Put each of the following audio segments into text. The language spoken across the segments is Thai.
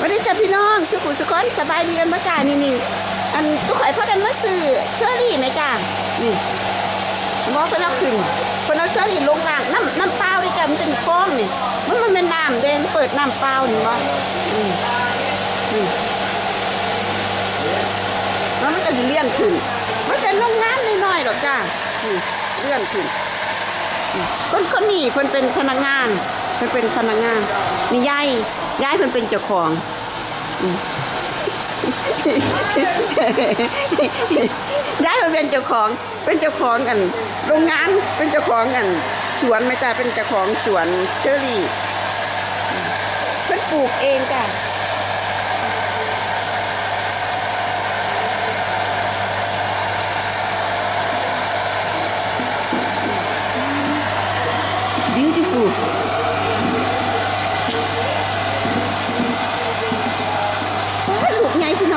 วันนี้จะพี่น้องสุขุสุขอนสบายดีกันมาจ้านี่นี่อันตุกข่อยพากันมาซื้อเชอรี่ไหมจ้านี่มองเพิ่นเอาขึ้นเพิ่นเอาเชอรี่ลงล่างน้ำน้ำเปล่าดิจ้ะมันเป็นฟองนี่มันมันเป็นน้ำเด่นเปิดน้ำเปล่านี่บ่อืมนี่แล้วมันก็สิเลี่ยนขึ้น มันเป็นโรงงานน้อยๆหรอกจ้านี่เลื่อนขึ้นคนคนนี้เพิ่นเป็นพนักงาน เพิ่นเป็นพนักงานนี่ยายยายเพิ่นเป็นเจ้าของอืมยายเพิ่นเป็นเจ้าของ เป็นเจ้าของกัน โรงงาน เป็นเจ้าของกัน สวนไม่จ้าเป็นเจ้าของสวนเชอรี่เพิ่นปลูกเองจ้ะ beautiful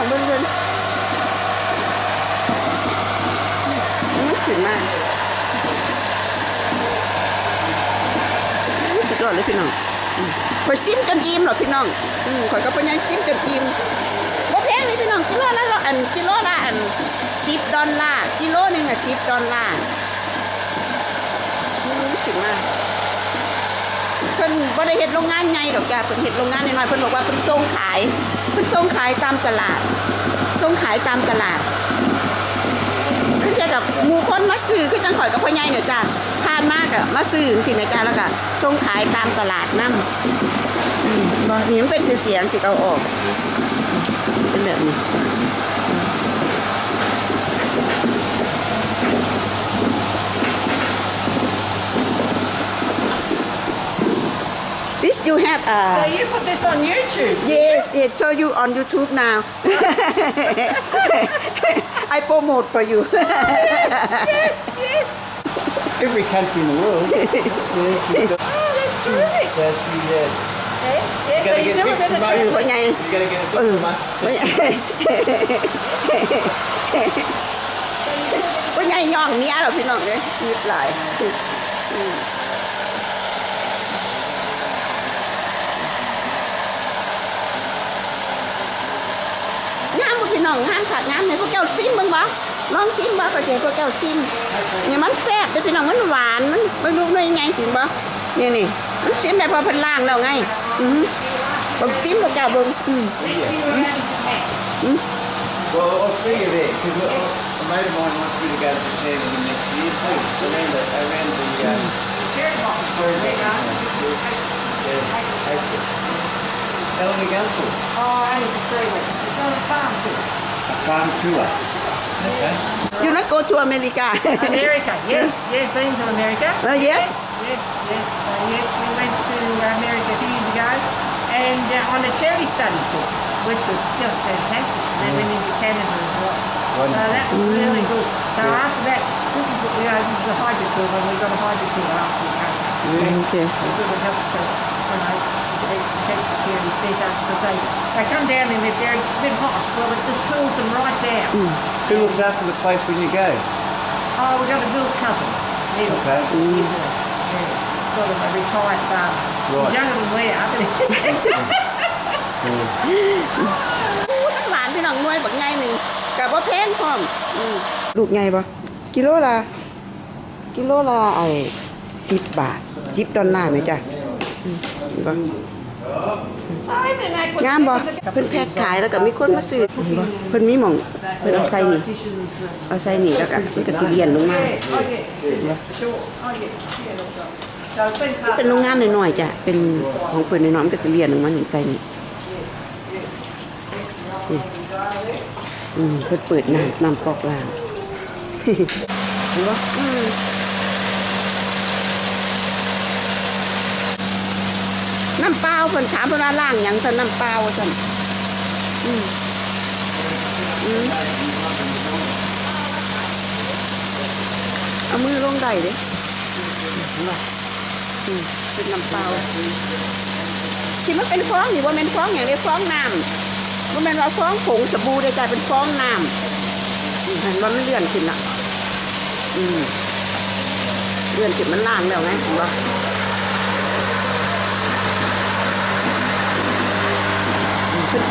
กไงพี่น้องเบิ่งเบิ่งมันขึ้นมาสุดยอดเลยพี่น้องอืมข่อยซิมจนอิ่มหรอพี่น้องอืมข่อยก็เป็นยังซิมจนอิ่มบ่แพงเลยพี่น้องกิโลละร้อยอันกิโลละอันสิบดอลลาร์กิโลหนึงอะสิบดอลลาร์อืมขึ้นมาเพิ่นบ่ได้เฮ็ดโรงงานใหญ่ดอกจ้ะเพิ่นเฮ็ดโรงงานน้อยๆเพิ่นบอกว่าเพิ่นส่งขายเพิ่นส่งขายตามตลาดส่งขายตามตลาดคือจะกับหมู่คนมาซื้อคือจังข่อยกับพ่อใหญ่เนี่ยจ้ะผ่านมากอะมาซื้อจังซี่นะจ้ะแล้วก็ส่งขายตามตลาดนำอืมบ่นี่มันเป็นเสียงสิเอาออกเป็นแบบนี้ this you have. Uh, so you put this on YouTube? Yes, you? yes. So you on YouTube now. I promote for you. Oh, yes, yes, yes. Every country in the world. yes, you've got, oh, that's terrific. That's you, yes. Okay. Yes, so you do a bit of training. Mỗi ngày. You gotta get a bit of money. Mỗi ngày nhỏ mía rồi phải nói đấy, nhịp lại. Ừ. งามบ่พี่น้องงามค่ะงามเนี่ยพวกเจ้าซิมเบิ่งบ่ลองซิมบ่ก็เจพวกเจ้าซิมเนี่ยมันแซ่บเด้อพี่น้องมันหวานมันไม่รู้หน่วยไงจริงบ่นี่นี่มันซิมได้พอเพิ่นล้างแล้วไงอือบ่ซิมพวกเจ้าเบิ่งอืม Well, I'll see you there, because a mate of mine wants me to go to Japan in the next year too. I ran the, I ran the, um, cherry blossom. Yeah, okay. How long are you going for? Oh, only for three weeks. It's on a farm too. A farm tour. Okay. You not go to America America, yes, yes, been to America. Oh, yeah? Yes, yes, uh, yes. We went to America a few years ago and uh, on a cherry study tour, which was just fantastic. And then went into Canada as well. So that was really good. So after that, this is what we are, this is a hybrid tour when we got a hybrid tour after we came. Okay. This would help to, you know, to keep the cherries better because they, they come down and they're very, a bit hot. Well, it just cools them right down. Who looks after the place when you go? Oh, we got a Bill's cousin. Neil. Okay. He's a, yeah, sort of a retired farmer. He's Right. younger than we are, but he- อู้หวานพี่น้องหน่วยบักใหญ่หนึงก็บ่แพงพร้อมอืมลูกใหญ่บ่กิโลละกิโลละไอ้10บาท10ดอลลาร์ไหมจ๊ะอืมเห็น บ่ so even they put งามบ่เพิ่นแพ็คขายแล้วก็มีคนมาซื้อเห็นบ่เพิ่นมีหม่องเพิ่นเอาใส่นี่เอาใส่นี่แล้วก็มันก็สิเลียนลงมา Oh, yeah. Sure. Oh, yeah. Yeah, look, look. So it's been part เป็นโรงงานน้อยๆจ้ะเป็นของเพิ่นน้อยๆมันก็สิเลียนลงมานี่ใส่นี่นี่อืมเพิ่นเปิดน้ำน้ำกอกล่างเห็นบ่อืม น้ำเปล่าเพิ่นถามเพิ่นว่าล้างหยังซั่นน้ำเปล่าซั่นอืมอืมเอามือลงได้เด้อืมเป็นน้ำเปล่าที่มันเป็นฟองนี่ว่าเป็นฟองอย่างเดียวฟองน้ำว่าเป็นว่าฟองผงสบู่ได้กลายเป็นฟองน้ำอืมเห็นว่ามันเลื่อนขึ้นอะ อืมเลื่อนขึ้นมันล่างแล้วไงเห็นบ่เป็น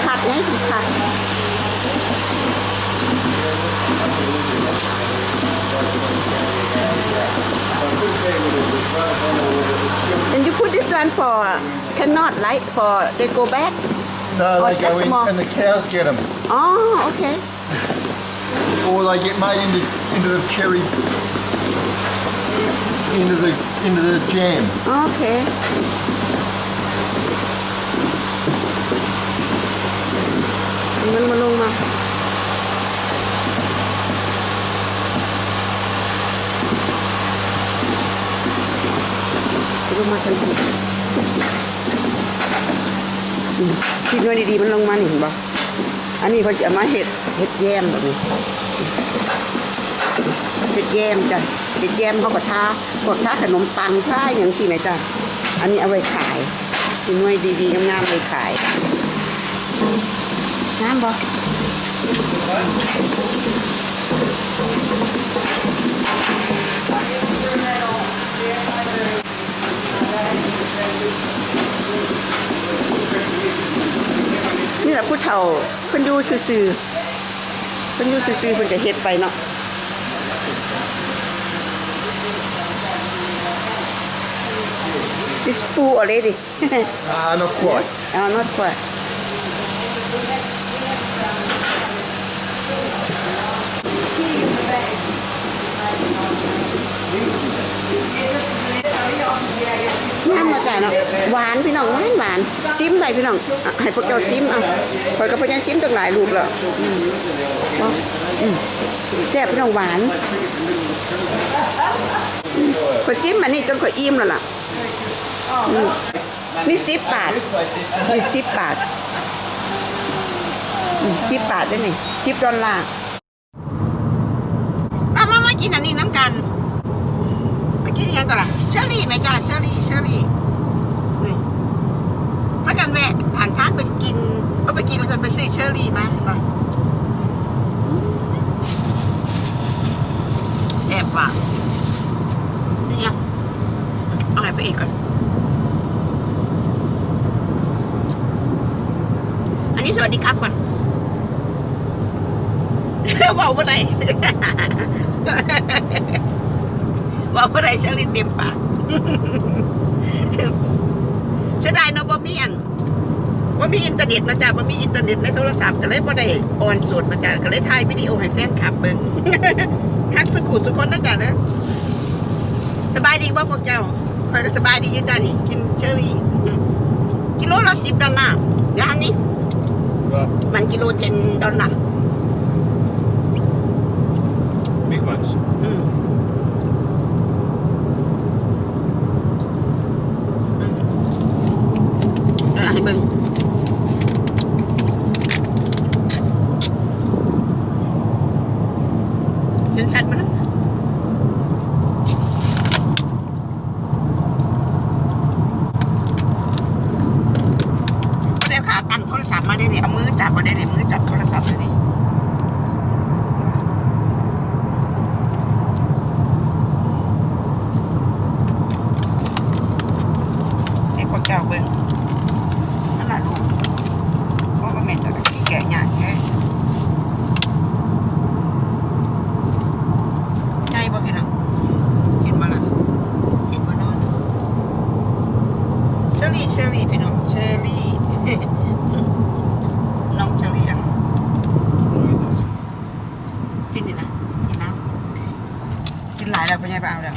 คัดไงเป็นคัด And you put this one for cannot right for they go back. No, Oh, they it's go that in small. and the cows get them. Oh, okay. Or they get made into, into the cherry, into the, into the jam. Okay. อืมคิดว่าดีๆมันลงมานี่เห็นบ่อันนี้เขาจะมาเห็ดเห็ดแยมแบบนี้เห็ดแยมจ้ะเห็ดแยมเขาก็ทากดทาขนมปังท่าอย่างสิไหมจ้ะอันนี้เอาไว้ขายคิดว่าดีๆงามๆเลยขายงามบ่ นี่แหละผู้เฒ่าเพิ่นอยู่ซื่อๆเพิ่นอยู่ซื่อๆเพิ่นก็เฮ็ดไปเนาะ It's full already. Ah, not quite. oh, not quite. Ngam mà chả nó hàn พี่น้องหวานหวานซิมได้พี่น้องอะให้พวกเจ้าซิมเอาคอยกับพวกเจ้าซิมตั้งหลายลูกแล้วอืมเออืมแซ่บพี่น้องหวานอืมพอยซิมอันนี้จนข่อยอิ่มแล้วล่ะอืมนี่สิบบาทนี่สิบบาทสิบบาทได้นี่สิบดอลลาร์มามามากินอันนี้น้ำกัน มากินยังก่อนล่ะเชอรี่ไหมจ้าเชอรี่เชอรี่นี่พากันแวะทางทางไปกินก็ไปกินกันไปซื้อเชอรี่มาเห็นปะแซ่บว่ะนี่ไงเอาให้ไปอีกก่อนอันนี้สวัสดีครับก่อนเบาบ่ได้เบาบ่ได้เชลิเต็มปากเสียดายเนาะบ่มีอันบ่มีอินเทอร์เน็ตนะจ๊ะบ่มีอินเทอร์เน็ตในโทรศัพท์ก็เลยบ่ได้ออนสดมาจ้ะก็เลยถ่ายวิดีโอให้แฟนคลับเบิ่งฮักสุขุสุคนนะจ๊ะเด้อสบายดีบ่พวกเจ้าคอยก็สบายดีอยู่จ้ะนี่กินเชอรี่กิโลละ10ดอลลาร์ร้านนี้ Right. มันกิโลเทนดอลลาร์ Big ones. อืมอืมเออให้เบิ่ง เห็นชัดมั้ยบ่ได้ขาตั้งโทรศัพท์มาได้เนี่ยเอามือจับมาได้เนี่ยมือจับโทรศัพท์เลยนี่ ให้พวกเจ้าเบิ่งนั่นล่ะลูกเพราะว่าแม่จะขี้แก่ยากแค่ใหญ่บ่พี่น้องเห็นบ่ล่ะเห็นบ่นอนเชอ รี่เชอรี่พี่น้องเชอรี่น้องเชอรี่อะฟินนี่นะกินน้ำโอเคกินหลายแล้วเป็นไงไปเอาแล้ว